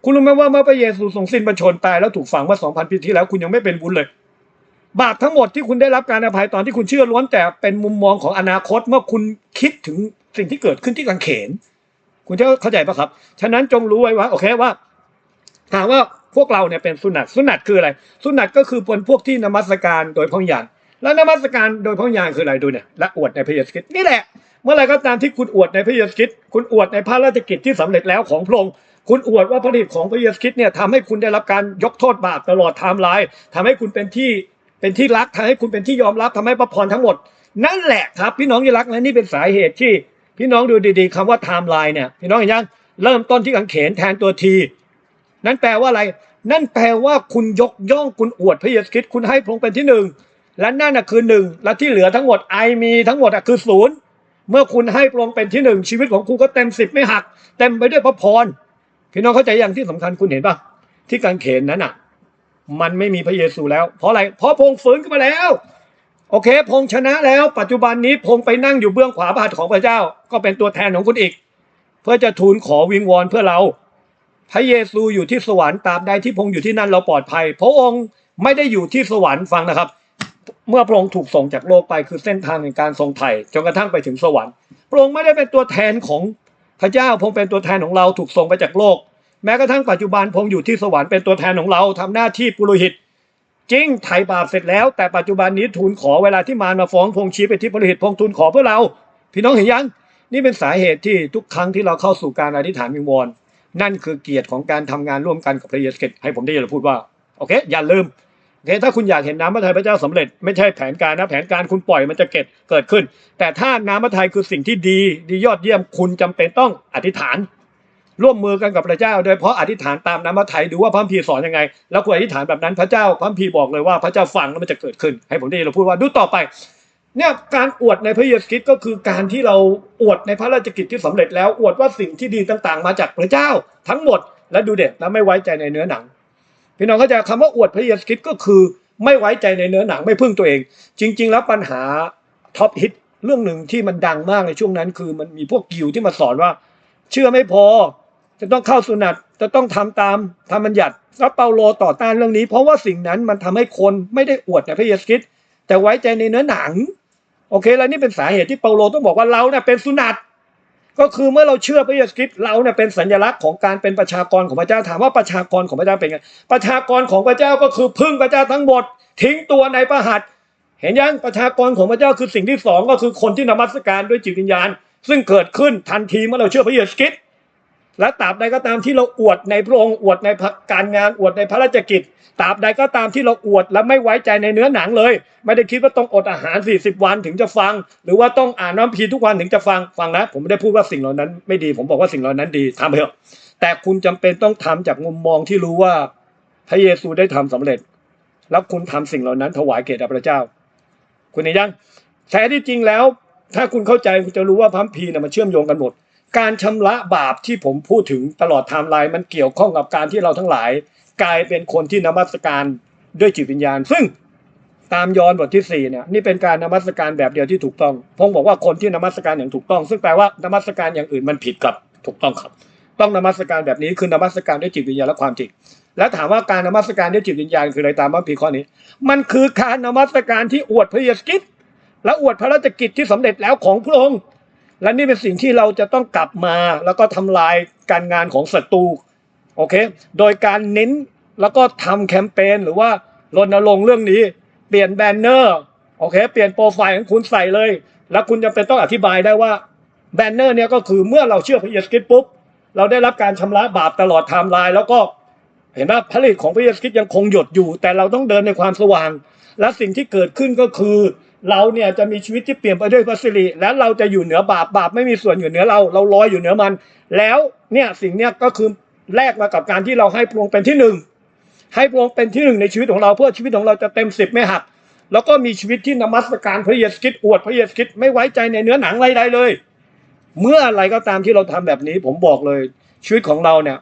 คุณรู้ไหมว่าเมื่อพระเยซูทรงสิ้นพระชนตายแล้วถูกฝังเมื่อสองพันปีที่แล้วคุณยังไม่เป็นบุญเลย บาปทั้งหมดที่คุณได้รับการอภัยตอนที่คุณเชื่อล้วนแต่เป็นมุมมองของอนาคตเมื่อคุณคิดถึงสิ่งที่เกิดขึ้นที่กังเขน คุณจะเข้าใจปะครับ ฉะนั้นจงรู้ไว้ว่าโอเคว่าถามว่าพวกเราเนี่ยเป็นสุนัตสุนัตคืออะไร สุนัตก็คือเป็นพวกที่นมัสการโดยพระวิญญาณแล้วนมัสการโดยพระวิญญาณคืออะไรดูเนี่ยและอวดในพระเยซูคริสต์นี่แหละ เมื่อไรก็ตามที่คุณอวดในพระเยซูคริสต์คุณอวดในพระราชกิจที่สำเร็จแล้วของพระองค์คุณอวดว่าพระฤทธิ์ของพระเยซูคริสต์เนี่ยทำให้คุณได้รับการยกโทษบาปตลอดไทม์ไลน์ทำให้คุณเป็นที่เป็นที่รักทำให้คุณเป็นที่ยอมรับทำให้พระพรทั้งหมด นั่นแหละครับพี่น้องที่รักและนี่เป็นสาเหตุที่ พี่น้องดูดีๆคำว่าไทม์ไลน์เนี่ยพี่น้องเห็นยังเริ่มต้นที่กังเขนแทนตัวทีนั่นแปลว่าอะไร นั่นแปลว่าคุณยกย่องคุณอวดพระเยซูคริสต์คุณให้พระองค์เป็นที่หนึ่งและนั่นน่ะคือหนึ่งและที่เหลือทั้งหมดไอมีทั้งหมดอะคือศูนย์เมื่อคุณให้พระองค์เป็นที่หนึ่งชีวิตของคุณก็เต็มสิบไม่หัก เต็มไปด้วยพระพรพี่น้องเข้าใจอย่างที่สำคัญคุณเห็นปะที่กังเขนนั้นอะ มันไม่มีพระเยซูแล้ว เพราะอะไรเพราะพระองค์ฟื้นขึ้นมาแล้ว โอเค พงชนะแล้วปัจจุบันนี้พงไปนั่งอยู่เบื้องขวาพระหัตถ์ของพระเจ้า ก็เป็นตัวแทนของคุณอีก เพื่อจะทูลขอวิงวอนเพื่อเรา พระเยซูอยู่ที่สวรรค์ตาบใดที่พงอยู่ที่นั่นเราปลอดภัย พระองค์ไม่ได้อยู่ที่สวรรค์ฟังนะครับ เมื่อพระองค์ถูกส่งจากโลกไปคือเส้นทางในการทรงไถ่จนกระทั่งไปถึงสวรรค์ พระองค์ไม่ได้เป็นตัวแทนของพระเจ้าพงเป็นตัวแทนของเราถูกส่งไปจากโลก แม้กระทั่งปัจจุบันพงอยู่ที่สวรรค์เป็นตัวแทนของเราทำหน้าที่ปุโรหิต จริงไถ่บาปเสร็จแล้ว แต่ปัจจุบันนี้ทูลขอเวลาที่มารมาฟ้องพงชี้ไปที่พระฤทธิ์พงทูลขอเพื่อเรา พี่น้องเห็นยัง นี่เป็นสาเหตุที่ทุกครั้งที่เราเข้าสู่การอธิษฐานวิงวอนนั่นคือเกียรติของการทำงานร่วมกันกับพระเยซูคริสต์ให้ผมได้ยินพูดว่าโอเค อย่าลืมโอเคถ้าคุณอยากเห็นน้ำพระทัยพระเจ้าสำเร็จไม่ใช่แผนการนะแผนการคุณปล่อยมันจะเกิดเกิดขึ้น แต่ถ้าน้ำพระทัยคือสิ่งที่ดีดียอดเยี่ยมคุณจำเป็นต้องอธิษฐาน ร่วมมือกันกับพระเจ้า โดยเพราะอธิษฐานตามน้ำพระทัยดูว่าพระคัมภีร์สอนยังไง แล้วคุณอธิษฐานแบบนั้นพระเจ้าพระคัมภีร์บอกเลยว่าพระเจ้าฟังแล้วมันจะเกิดขึ้น ให้ผมได้เราพูดว่าดูต่อไปเนี่ยการอวดในพระเยซูคริสต์ก็คือการที่เราอวดในพระราชกิจที่สำเร็จแล้วอวดว่าสิ่งที่ดีต่างๆ มาจากพระเจ้าทั้งหมดและดูเด็ดและไม่ไว้ใจในเนื้อหนังพี่น้องเข้าใจคำว่าอวดพระเยซูคริสต์ก็คือไม่ไว้ใจในเนื้อหนังไม่พึ่งตัวเอง จริง ๆ แล้วปัญหาท็อปฮิตเรื่องหนึ่งที่มันดังมากในช่วงนั้น คือมันมีพวกกิวที่มาสอนว่า เชื่อไม่พอ จะต้องเข้าสุนัตจะต้องทำตามธรรมบัญญัติแล้วเปาโลต่อต้านเรื่องนี้ เพราะว่าสิ่งนั้นมันทำให้คนไม่ได้อวดในพระเยซูคริสต์แต่ไว้ใจในเนื้อหนัง โอเค แล้วนี่เป็นสาเหตุที่เปาโลต้องบอกว่าเราเนี่ยเป็นสุนัตก็คือเมื่อเราเชื่อพระเยซูคริสต์เราเนี่ยเป็นสัญลักษณ์ของการเป็นประชากรของพระเจ้าถามว่าประชากรของพระเจ้าเป็นไงประชากรของพระเจ้าก็คือพึ่งพระเจ้าทั้งหมด ทิ้งตัวในพระหัตถ์เห็นยังประชากรของพระเจ้าคือสิ่งที่สองก็คือคนที่นมัสการด้วยจิตวิญญาณ ซึ่งเกิดขึ้นทันทีเมื่อเราเชื่อพระเยซูคริสต์ และตราบใดก็ตามที่เราอวดในพระองค์อวดในการงานอวดในพระราชกิจตราบใดก็ตามที่เราอวดและไม่ไว้ใจในเนื้อหนังเลย ไม่ได้คิดว่าต้องอดอาหาร 40 วันถึงจะฟัง หรือว่าต้องอ่านน้ำพีร์ทุกวันถึงจะฟังฟังนะ ผมไม่ได้พูดว่าสิ่งเหล่านั้นไม่ดี ผมบอกว่าสิ่งเหล่านั้นดีทำเถอะแต่คุณจำเป็นต้องทำจากมุมมองที่รู้ว่าพระเยซูได้ทำสำเร็จ แล้วคุณทำสิ่งเหล่านั้นถวายเกียรติพระเจ้า คุณเห็นยังแท้ที่จริงแล้ว ถ้าคุณเข้าใจคุณจะรู้ว่าพระคัมพีร์เนี่ยมันเชื่อมโยงกันหมด การชำระบาปที่ผมพูดถึงตลอดไทม์ไลน์มันเกี่ยวข้องกับการที่เราทั้งหลาย กลายเป็นคนที่นมัสการด้วยจิตวิญญาณ ซึ่งตามยอห์นบทที่สี่เนี่ยนี่เป็นการนมัสการแบบเดียวที่ถูกต้องพงบอกว่าคนที่นมัสการอย่างถูกต้อง ซึ่งแปลว่านมัสการอย่างอื่นมันผิดกับถูกต้องครับ ต้องนมัสการแบบนี้คือนมัสการด้วยจิตวิญญาณและความจริงแล้วถามว่าการนมัสการด้วยจิตวิญญาณคืออะไรตามพระพีข้อนี้ มันคือการนมัสการที่อวดพระเยซูคริสต์และอวดพระราชกิจที่สำเร็จแล้วของพระองค์ และนี่เป็นสิ่งที่เราจะต้องกลับมาแล้วก็ทำลายการงานของศัตรูโอเค โดยการเน้นแล้วก็ทำแคมเปญหรือว่ารณรงค์เรื่องนี้ เปลี่ยนแบนเนอร์โอเค เปลี่ยนโปรไฟล์ของคุณใส่เลย แล้วคุณจะเป็นต้องอธิบายได้ว่าแบนเนอร์เนี่ยก็คือเมื่อเราเชื่อพระเยซูคริสต์ปุ๊บเราได้รับการชำระบาปตลอดไทม์ไลน์แล้วก็เห็นว่าผลิตของพระเยซูคริสต์ยังคงหยดอยู่ แต่เราต้องเดินในความสว่าง และสิ่งที่เกิดขึ้นก็คือ เราเนี่ยจะมีชีวิตที่เปลี่ยนไปด้วยพระสิริและเราจะอยู่เหนือบาปบาปไม่มีส่วนอยู่เหนือเรา เราลอยอยู่เหนือมัน แล้วเนี่ยสิ่งเนี้ยก็คือแลกมากับการที่เราให้พระองค์เป็นที่หนึ่งให้พระองค์เป็นที่หนึ่งในชีวิตของเราเพื่อชีวิตของเราจะเต็มสิบไม่หัก แล้วก็มีชีวิตที่นมัสการพระเยซูคริสต์อวดพระเยซูคริสต์ไม่ไว้ใจในเนื้อหนังใดๆเลย เมื่ออะไรก็ตามที่เราทำแบบนี้ ผมบอกเลยชีวิตของเราเนี่ย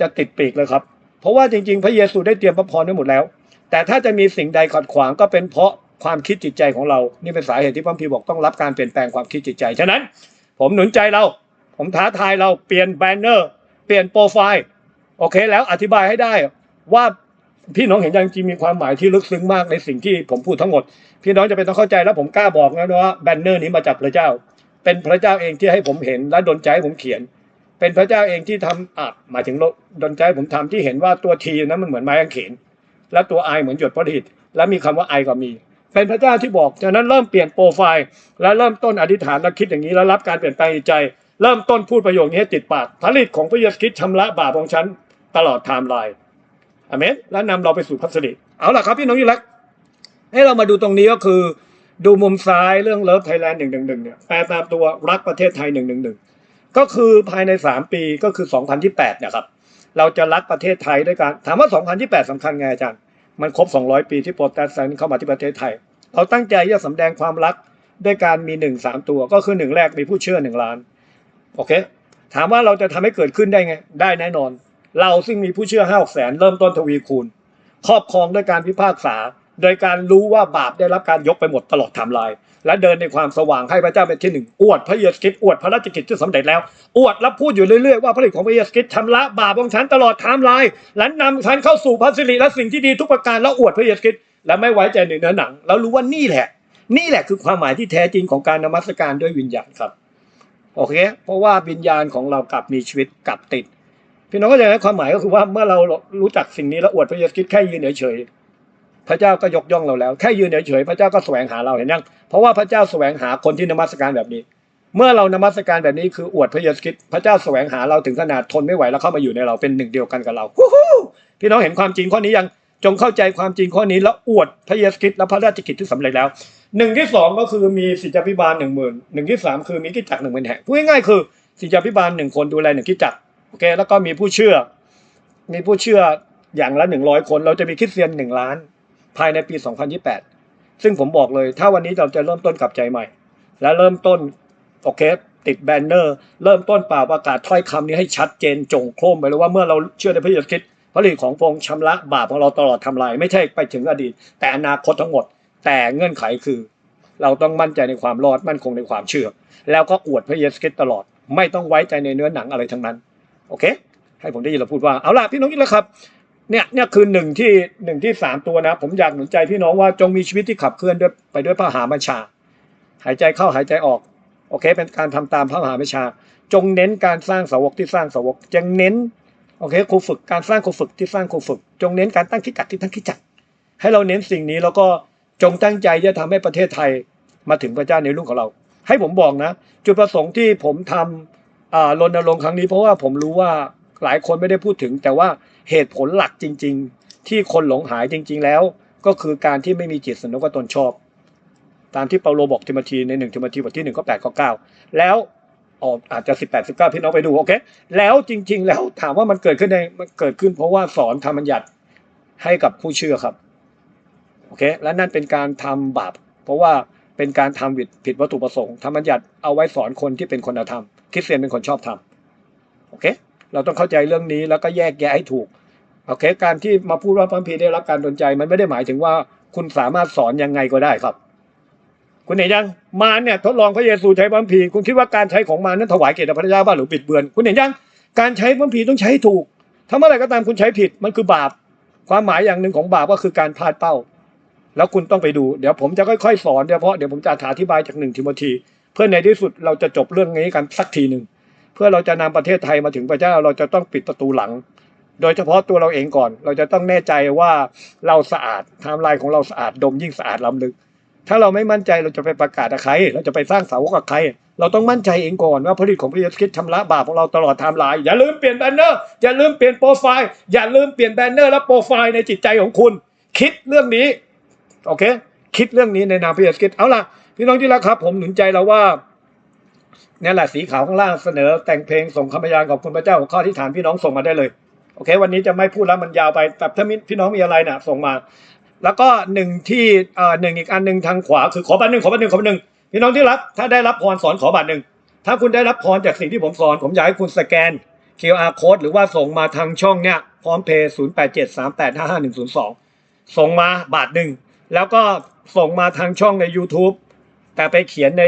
จะติดปีกเลยครับ เพราะว่าจริง ๆ พระเยซูได้เตรียมพระพรไว้หมดแล้ว แต่ถ้าจะมีสิ่งใดขัดขวางก็เป็นเพราะ ความคิดจิตใจของเรา นี่เป็นสาเหตุที่พระพีบอกต้องรับการเปลี่ยนแปลงความคิดจิตใจ ฉะนั้น ผมหนุนใจเรา ผมท้าทายเราเปลี่ยนแบนเนอร์ เปลี่ยนโปรไฟล์ โอเคแล้วอธิบายให้ได้ว่าพี่น้องเห็นยังจริงมีความหมายที่ลึกซึ้งมากในสิ่งที่ผมพูดทั้งหมด พี่น้องจะเป็นต้องเข้าใจแล้วผมกล้าบอกนะว่าแบนเนอร์นี้มาจากพระเจ้า เป็นพระเจ้าเองที่ให้ผมเห็นและดลใจให้ผมเขียน เป็นพระเจ้าเองที่ทำอะหมายถึงดนใจผมทำที่เห็นว่าตัวทีนั้นมันเหมือนไม้กางเขนและตัวไอเหมือนหยดพระฤทธิ์และมีคำว่าไอก็มี เป็นพระเจ้าที่บอกฉะนั้นเริ่มเปลี่ยนโปรไฟล์ และเริ่มต้นอธิษฐานและคิดอย่างนี้แล้วรับการเปลี่ยนแปลงใจ เริ่มต้นพูดประโยคนี้ให้ติดปากผลิตของพระเยซูคริสต์ชำระบาปของฉันตลอดไทม์ไลน์อเมนและนำเราไปสู่พัสดิเอาล่ะครับพี่น้องที่รักให้เรามาดูตรงนี้ก็คือ ดูมุมซ้ายเรื่องเลิฟไทยแลนด์หนึ่งหนึ่งหนึ่งเนี่ยแปลตามตัวรักประเทศไทยหนึ่งหนึ่งหนึ่งก็คือภายในสามปีก็คือสองพันที่แปดเนี่ยครับ เราจะรักประเทศไทยด้วยการถามว่าสองพันที่แปดสำคัญไงอาจารย์ มันครบสองร้อยปีที่โปรตสแตนเข้ามาที่ประเทศไทย เราตั้งใจจะสำแดงความรักด้วยการมีหนึ่งสามตัวก็คือหนึ่งแรกมีผู้เชื่อหนึ่งล้าน โอเค ถามว่าเราจะทำให้เกิดขึ้นได้ไง ได้แน่นอน เราซึ่งมีผู้เชื่อห้าแสนเริ่มต้นทวีคูณ ครอบครองด้วยการพิพากษา โดยการรู้ว่าบาปได้รับการยกไปหมดตลอดไทม์ไลน์และเดินในความสว่างให้พระเจ้าเป็นที่หนึ่งอวดพระเยซูคริสต์อวดพระราชกิจที่สำเร็จแล้วอวดและพูดอยู่เรื่อยๆว่าพระฤทธิ์ของพระเยซูคริสต์ชำระบาปของฉันตลอดไทม์ไลน์และนำฉันเข้าสู่พระสิริและสิ่งที่ดีทุกประการแล้วอวดพระเยซูคริสต์และไม่ไว้ใจในเนื้อหนัง แล้วรู้ว่านี่แหละ นี่แหละคือความหมายที่แท้จริงของการนมัสการด้วยวิญญาณครับโอเค เพราะว่าวิญญาณของเรากลับมีชีวิตกลับติดพี่น้องก็จะได้ความหมายก็คือว่าเมื่อเรารู้จักสิ่งนี้แล้วอวดพระเยซูคริสต์แค่ยืนเฉยๆ พระเจ้าก็ยกย่องเราแล้ว แค่ยืนเฉยๆพระเจ้าก็แสวงหาเราเห็นยังเพราะว่าพระเจ้าแสวงหาคนที่นมัสการแบบนี้ เมื่อเรานมัสการแบบนี้คืออวดพระเยซูคริสต์พระเจ้าแสวงหาเราถึงขนาดทนไม่ไหวแล้วเข้ามาอยู่ในเราเป็นหนึ่งเดียวกันกับเราพี่น้องเห็นความจริงข้อนี้ยังจงเข้าใจความจริงข้อนี้แล้วอวดพระเยซูคริสต์และพระราชกิจที่สำเร็จแล้วหนึ่งที่สองก็คือมีสิทธิพิบาลหนึ่งหมื่นหนึ่งที่สามคือมีกิจจักรหนึ่งหมื่นแห่งพูดง่ายๆคือสิทธิพิบาลหนึ่งคนดูแลหนึ่งกิจจักรโอเคแล้วก็มีผู้เชื่อ มีผู้เชื่ออย่างละหนึ่งร้อยคน เราจะมีคริสเตียนหนึ่งล้าน ภายในปี 2028 ซึ่งผมบอกเลย ถ้าวันนี้เราจะเริ่มต้นกลับใจใหม่ และเริ่มต้นโอเคติดแบนเนอร์ เริ่มต้นเปล่าประกาศถ้อยคำนี้ให้ชัดเจนจงโครมไปเลยว่าเมื่อเราเชื่อในพระเยซูคริสต์พระฤทธิ์ของพระองค์ชำระบาปของเราตลอดทำลาย ไม่ใช่ไปถึงอดีต แต่อนาคตทั้งหมด แต่เงื่อนไขคือ เราต้องมั่นใจในความรอดมั่นคงในความเชื่อ แล้วก็อวดพระเยซูคริสต์ตลอด ไม่ต้องไว้ใจในเนื้อหนังอะไรทั้งนั้น โอเค ให้ผมได้ยินเราพูดว่าเอาล่ะพี่น้องนี่แหละครับ เนี่ยเนี่ยคือหนึ่งที่หนึ่งที่สามตัวนะ ผมอยากหนุนใจพี่น้องว่าจงมีชีวิตที่ขับเคลื่อนด้วยไปด้วยพระหาบัญชา หายใจเข้าหายใจออก โอเค เป็นการทำตามพระมหาบัญชา จงเน้นการสร้างสาวกที่สร้างสาวกจงเน้นโอเคครูฝึกการสร้างครูฝึกที่สร้างครูฝึก จงเน้นการตั้งคิดจักที่ตั้งคิดจักให้เราเน้นสิ่งนี้แล้วก็จงตั้งใจจะทำให้ประเทศไทยมาถึงพระเจ้าในรุ่งของเรา ให้ผมบอกนะ จุดประสงค์ที่ผมทำรณรงค์ครั้งนี้เพราะว่าผมรู้ว่า หลายคนไม่ได้พูดถึง แต่ว่าเหตุผลหลักจริง ๆ ที่คนหลงหายจริง ๆ แล้ว ก็คือการที่ไม่มีจิตสำนึกว่าตนชอบ ตามที่เปาโลบอกทิโมธีในหนึ่งทิโมธีบทที่หนึ่งข้อแปดข้อเก้าแล้วอออาจจะสิบแปดสิบเก้าพี่น้องไปดูโอเคแล้วจริง ๆ แล้วถามว่ามันเกิดขึ้นในมันเกิดขึ้นเพราะว่าสอนธรรมบัญญัติให้กับผู้เชื่อครับโอเคและนั่นเป็นการทำบาปเพราะว่าเป็นการทำผิดผิดวัตถุประสงค์ธรรมบัญญัติเอาไว้สอนคนที่เป็นคนธรรมคริสเตียนเป็นคนชอบธรรมโอเค เราต้องเข้าใจเรื่องนี้แล้วก็แยกแยะให้ถูกโอเคการที่มาพูดว่าพระคัมภีได้รับการดลใจ มันไม่ได้หมายถึงว่าคุณสามารถสอนยังไงก็ได้ครับ คุณเห็นยังมารเนี่ยทดลองพระเยซูใช้พระคัมภีคุณคิดว่าการใช้ของมารนั้นถวายเกียรติพระเจ้าบ้างหรือบิดเบือน คุณเห็นยังการใช้พระคัมภีต้องใช้ถูกถ้าเมื่อไหร่ก็ตามคุณใช้ผิดมันคือบาป ความหมายอย่างหนึ่งของบาปก็คือการพลาดเป้า แล้วคุณต้องไปดูเดี๋ยวผมจะค่อยๆสอนเฉพาะเดี๋ยวผมจะอธิบายจากหนึ่งทิโมธีเพื่อในที่สุดเราจะจบเรื่องนี้กันสักทีหนึ่ง พื่อเราจะนำประเทศไทยมาถึงพระเจ้าเราจะต้องปิดประตูหลัง โดยเฉพาะตัวเราเองก่อน เราจะต้องแน่ใจว่าเราสะอาดไทม์ไลน์ของเราสะอาดดมยิ่งสะอาดล้ำลึก ถ้าเราไม่มั่นใจเราจะไปประกาศกับใคร เราจะไปสร้างสาวกับใคร เราต้องมั่นใจเองก่อนว่าผลิตของพระเยซูคริสต์ชำระบาปของเราตลอดไทม์ไลน์อย่าลืมเปลี่ยนแบนเนอร์อย่าลืมเปลี่ยนโปรไฟล์อย่าลืมเปลี่ยนแบนเนอร์และโปรไฟล์ในจิตใจของคุณ คิดเรื่องนี้โอเค คิดเรื่องนี้ในนามพระเยซูคริสต์เอาล่ะพี่น้องที่รักครับ ผมหนุนใจเราว่า นี่แหละสีขาวข้างล่างเสนอ แต่งเพลงส่งคำพยานขอบคุณพระเจ้าของข้อที่ฐานพี่น้องส่งมาได้เลย โอเค วันนี้จะไม่พูดแล้วมันยาวไป แต่ถ้ามีพี่น้องมีอะไรน่ะ ส่งมา แล้วก็หนึ่งที่เอ่อหนึ่งอีกอันหนึ่งทางขวาคือขอบัตรหนึ่งขอบัตรหนึ่งขอบัตรหนึ่งพี่น้องที่รักถ้าได้รับพรสอนขอบัตรหนึ่งถ้าคุณได้รับพรจากสิ่งที่ผมสอน ผมอยากให้คุณสแกน QR code หรือว่าส่งมาทางช่องเนี่ยพร้อมเพย์ศูนย์แปดเจ็ดสามแปดห้าห้าหนึ่งศูนย์สองส่งมาบาทหนึ่งแล้วก็ส่งมาทางช่องใน YouTube แต่ไปเขียนใน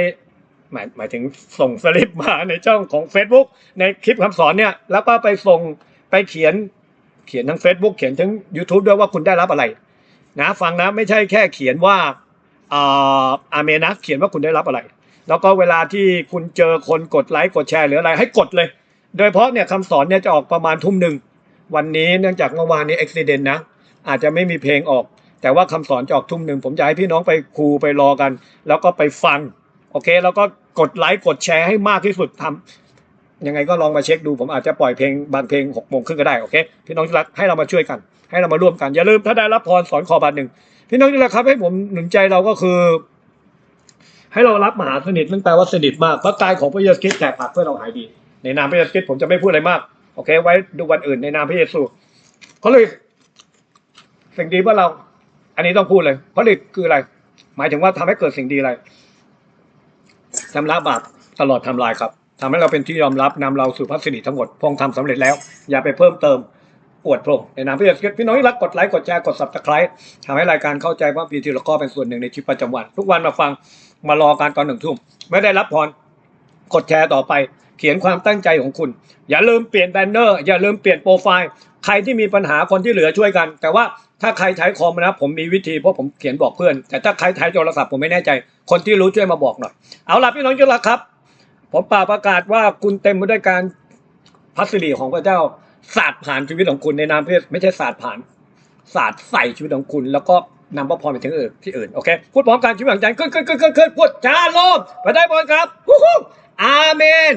หมายหมายถึงส่งสลิปมาในช่องของ Facebook ในคลิปคำสอนเนี่ยแล้วก็ไปส่งไปเขียนเขียนทั้ง Facebook เขียนทั้ง YouTube ด้วยว่าคุณได้รับอะไร นะฟังนะไม่ใช่แค่เขียนว่าอ่าอาเมนะเขียนว่าคุณได้รับอะไร แล้วก็เวลาที่คุณเจอคนกดไลค์กดแชร์หรืออะไรให้กดเลย โดยเฉพาะเนี่ยคำสอนเนี่ยจะออกประมาณทุ่มหนึ่งวันนี้เนื่องจากเมื่อวานนี้อุบิเหตุนะอาจจะไม่มีเพลงออก แต่ว่าคำสอนจะออกทุ่มหนึ่งผมจะให้พี่น้องไปครูไปรอกัน แล้วก็ไปฟัง โอเค แล้วก็ กดไลค์กดแชร์ให้มากที่สุดทำยังไงก็ลองมาเช็คดูผมอาจจะปล่อยเพลงบางเพลงหกโมงครึ่งก็ได้โอเคพี่น้องที่รักให้เรามาช่วยกัน ให้เรามาร่วมกัน อย่าลืมถ้าได้รับพรสอนขอบาทหนึ่งพี่น้องที่รักครับให้ผมหนุนใจเราก็คือ ให้เรารับมหาสนิทนั่นแปลว่าสนิทมากพระกายของพระเยซูคริสต์แตกผักเพื่อเราหายดี ในนามพระเยซูคริสต์ผมจะไม่พูดอะไรมากโอเค ไว้ดูวันอื่นในนามพระเยซูเขาเลยสิ่งดีเพื่อเรา อันนี้ต้องพูดเลยผลิตคืออะไร หมายถึงว่าทำให้เกิดสิ่งดีอะไร ชำระบาปตลอดทำลายครับทำให้เราเป็นที่ยอมรับนำเราสู่พระสิริทั้งหมดพงทำสำเร็จแล้ว อย่าไปเพิ่มเติมอวดพระองค์ในนามพระเยซูคริสต์พี่น้องที่รักกดไลค์กดแชร์กด subscribe ทำให้รายการเข้าใจว่าปีทีละข้อเป็นส่วนหนึ่งในชีวิตประจำวัน ทุกวันมาฟังมารอการตอนหนึ่งทุ่มไม่ได้รับพรกดแชร์ต่อไป เขียนความตั้งใจของคุณ อย่าลืมเปลี่ยนแบนเนอร์ อย่าลืมเปลี่ยนโปรไฟล์ ใครที่มีปัญหาคนที่เหลือช่วยกัน แต่ว่าถ้าใครใช้คอมนะผมมีวิธีเพราะผมเขียนบอกเพื่อน แต่ถ้าใครใช้โทรศัพท์ผมไม่แน่ใจ คนที่รู้ช่วยมาบอกหน่อย เอาล่ะพี่น้องที่รักครับ ผมป่าประกาศว่าคุณเต็มไปด้วยการพัสดีของพระเจ้าศาสาดผ่านชีวิตของคุณในนามเพศไม่ใช่ศาสาดผ่านศาสาดใส่ชีวิตของคุณ แล้วก็นำพระพรไปถึงอื่นที่อื่นโอเคพูดพร้อมกันชีวิตหลังใจขึ้นขึ้นขึ้นขึ้นขึ้นพูดชาโลมไปได้บอลครับฮู้ฮู้อาเมน